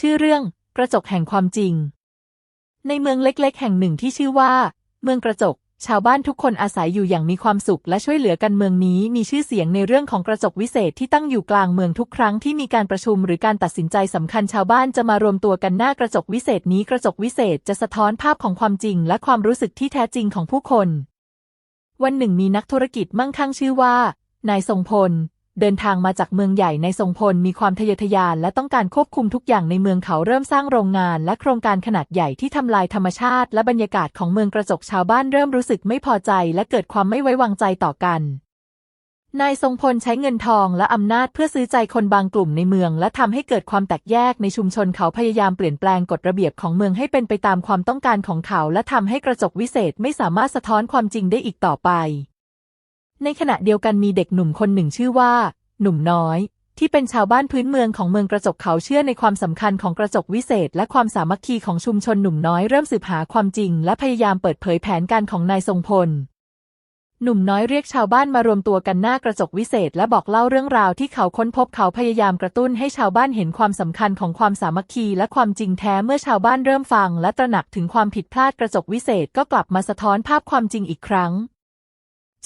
ชื่อเรื่อง กระจกแห่งความจริง ในเมืองเล็กๆ แห่งหนึ่งที่ชื่อว่า เมืองกระจก ชาวบ้านทุกคนอาศัยอยู่อย่างมีความสุขและช่วยเหลือกันเมืองนี้มีชื่อเสียงในเรื่องของกระจกวิเศษที่ตั้งอยู่กลางเมืองทุกครั้งที่มีการประชุมหรือการตัดสินใจสำคัญชาวบ้านจะมารวมตัวกันหน้ากระจกวิเศษนี้กระจกวิเศษจะสะท้อนภาพของความจริง และความรู้สึกที่แท้จริงของผู้คน วันหนึ่งมีนักธุรกิจมั่งคั่งชื่อว่า นายทรงพล เดินทางมาจากเมืองใหญ่ในทรงพลมีความทะเยอทะยานและต้องการควบคุมทุกอย่างในเมืองเขาเริ่มสร้างโรงงานและโครงการขนาดใหญ่ที่ทำลายธรรมชาติและบรรยากาศของเมืองกระจกชาวบ้านเริ่มรู้สึกไม่พอใจและเกิดความไม่ไว้วางใจต่อกันนายทรงพลใช้เงินทองและอำนาจเพื่อซื้อใจคนบางกลุ่มในเมือง และทำให้เกิดความแตกแยกในชุมชนเขาพยายามเปลี่ยนแปลงกฎระเบียบของเมืองให้เป็นไปตามความต้องการของเขา และทำให้กระจกวิเศษไม่สามารถสะท้อนความจริงได้อีกต่อไป ในขณะเดียวกันมีเด็กหนุ่มคนหนึ่งชื่อว่า หนุ่มน้อย ที่เป็นชาวบ้านพื้นเมืองของเมืองกระจกเขาเชื่อในความสำคัญของกระจกวิเศษ และความสามัคคีของชุมชนหนุ่มน้อยเริ่มสืบหาความจริง และพยายามเปิดเผยแผนการของนายทรงพล หนุ่มน้อยเรียกชาวบ้านมารวมตัวกันหน้ากระจกวิเศษ และบอกเล่าเรื่องราวที่เขาค้นพบเขาพยายามกระตุ้นให้ชาวบ้านเห็นความสำคัญของความสามัคคีและความจริงแท้เมื่อชาวบ้านเริ่มฟัง และตระหนักถึงความผิดพลาดกระจกวิเศษก็กลับมาสะท้อนภาพความจริงอีกครั้ง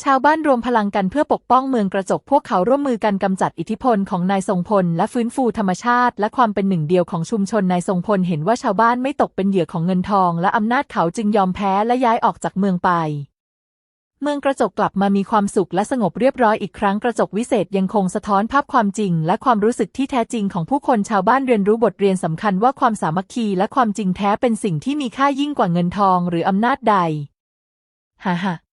ชาวบ้านรวมพลังกันเพื่อปกป้องเมืองกระจกพวกเขาร่วมมือกันกำจัดอิทธิพลของนายทรงพล และฟื้นฟูธรรมชาติ และความเป็นหนึ่งเดียวของชุมชนนายทรงพลเห็นว่าชาวบ้านไม่ตกเป็นเหยื่อของเงินทอง และอำนาจเขาจึงยอมแพ้และย้ายออกจากเมืองไป เมืองกระจกกลับมามีความสุขและสงบเรียบร้อยอีกครั้งกระจกวิเศษยังคงสะท้อนภาพความจริง และความรู้สึกที่แท้จริงของผู้คนชาวบ้านเรียนรู้บทเรียนสำคัญว่าความสามัคคีและความจริงแท้เป็นสิ่งที่มีค่ายิ่งกว่าเงินทองหรืออำนาจใดฮ่าฮ่า